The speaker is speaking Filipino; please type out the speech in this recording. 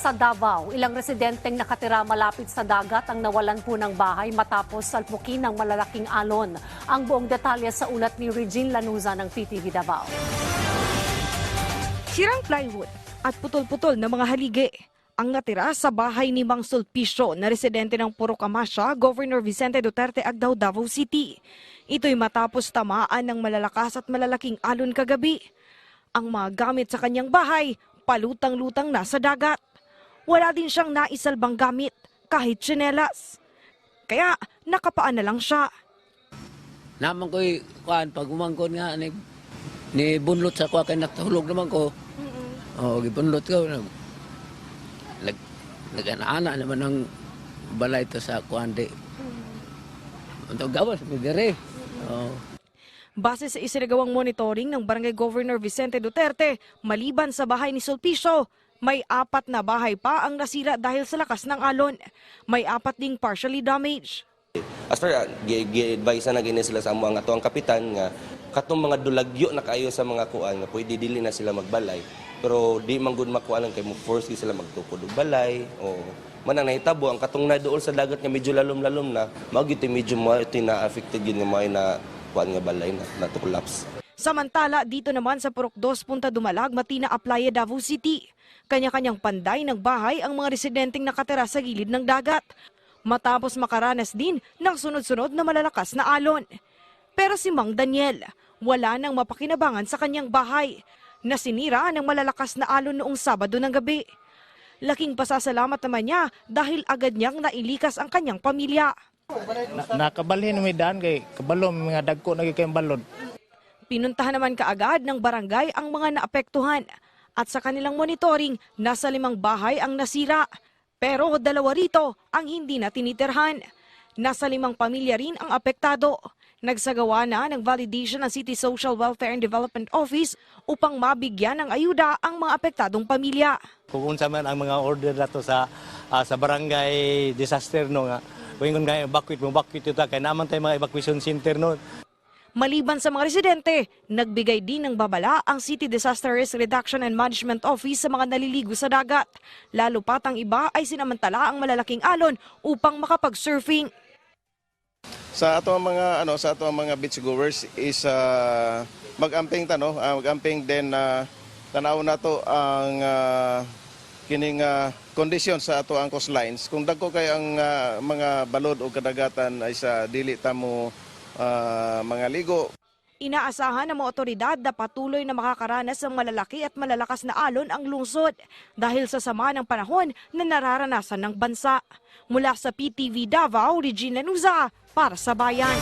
Sa Davao, ilang residenteng nakatira malapit sa dagat ang nawalan po ng bahay matapos salpukin ng malalaking alon. Ang buong detalye sa ulat ni Regine Lanuza ng PTV Davao. Sirang plywood at putol-putol na mga haligi ang natira sa bahay ni Mang Sulpicio na residente ng Purok Amasya, Governor Vicente Duterte Agdao, Davao City. Ito'y matapos tamaan ng malalakas at malalaking alon kagabi. Ang mga gamit sa kanyang bahay, palutang-lutang na sa dagat. Wala din siyang naisalbang gamit, kahit tsinelas. Kaya nakapaan na lang siya. Naman ko'y kuan pag umangkon nga ni ni bunlot sa kuha kay natulog naman ko. Oo, gibunlot ko. Nag, nag, nag-ana naman ng balay to sa kuan di. Untuk gawas, may dire. Oo. Base sa isinagawang monitoring ng Barangay Governor Vicente Duterte, maliban sa bahay ni Sulpicio, may apat na bahay pa ang nasira dahil sa lakas ng alon. May apat ding partially damaged. As far as gi-advise na gini sila sa mga atuang kapitan nga katong mga dulagyo na kaayo sa mga kuan nga pwede dili na sila magbalay. Pero di man gud makuan kay mo force sila magtukod og balay o manang nahitabo ang katong na dool sa dagat nga medyo lalom-lalom na mao gyud medyo mo ito na affected gyud nga may na kuan nga balay na, na collapse. Samantala, dito naman sa Purok 2 Punta Dumalag, Matina Aplaya, Davao City. Kanya-kanyang panday ng bahay ang mga residenteng nakatira sa gilid ng dagat. Matapos makaranas din ng sunod-sunod na malalakas na alon. Pero si Mang Daniel, wala nang mapakinabangan sa kanyang bahay na sinira ng malalakas na alon noong Sabado ng gabi. Laking pasasalamat naman niya dahil agad niyang nailikas ang kanyang pamilya. Na, nakabalhin mi daan kay kabalo mga dagko na kay balod. Pinuntahan naman kaagad ng barangay ang mga naapektuhan at sa kanilang monitoring, nasa limang bahay ang nasira. Pero dalawa rito ang hindi na tinitirhan. Nasa limang pamilya rin ang apektado. Nagsagawa na ng validation ng City Social Welfare and Development Office upang mabigyan ng ayuda ang mga apektadong pamilya. Kung unsa man ang mga order nato sa ah, sa barangay disaster no nga. Kung nga evacuate mo evacuate ito kay naman tay mga evacuation center no. Maliban sa mga residente, nagbigay din ng babala ang City Disaster Risk Reduction and Management Office sa mga naliligo sa dagat. Lalo pat ang iba ay sinamantala ang malalaking alon upang makapag-surfing. sa ato mga ano sa ato mga beach goers is ah, mag-amping tano ah, mag-amping then na tanaw na to ang ah, kining ah, condition sa ato ang coastlines kung dagko kay ang ah, mga balod o kadagatan ay sa dili ta mo ah, mga ligo Inaasahan ng mga otoridad na patuloy na makakaranas ng malalaki at malalakas na alon ang lungsod dahil sa sama ng panahon na nararanasan ng bansa. Mula sa PTV Davao, Regina Nuza, para sa Bayan.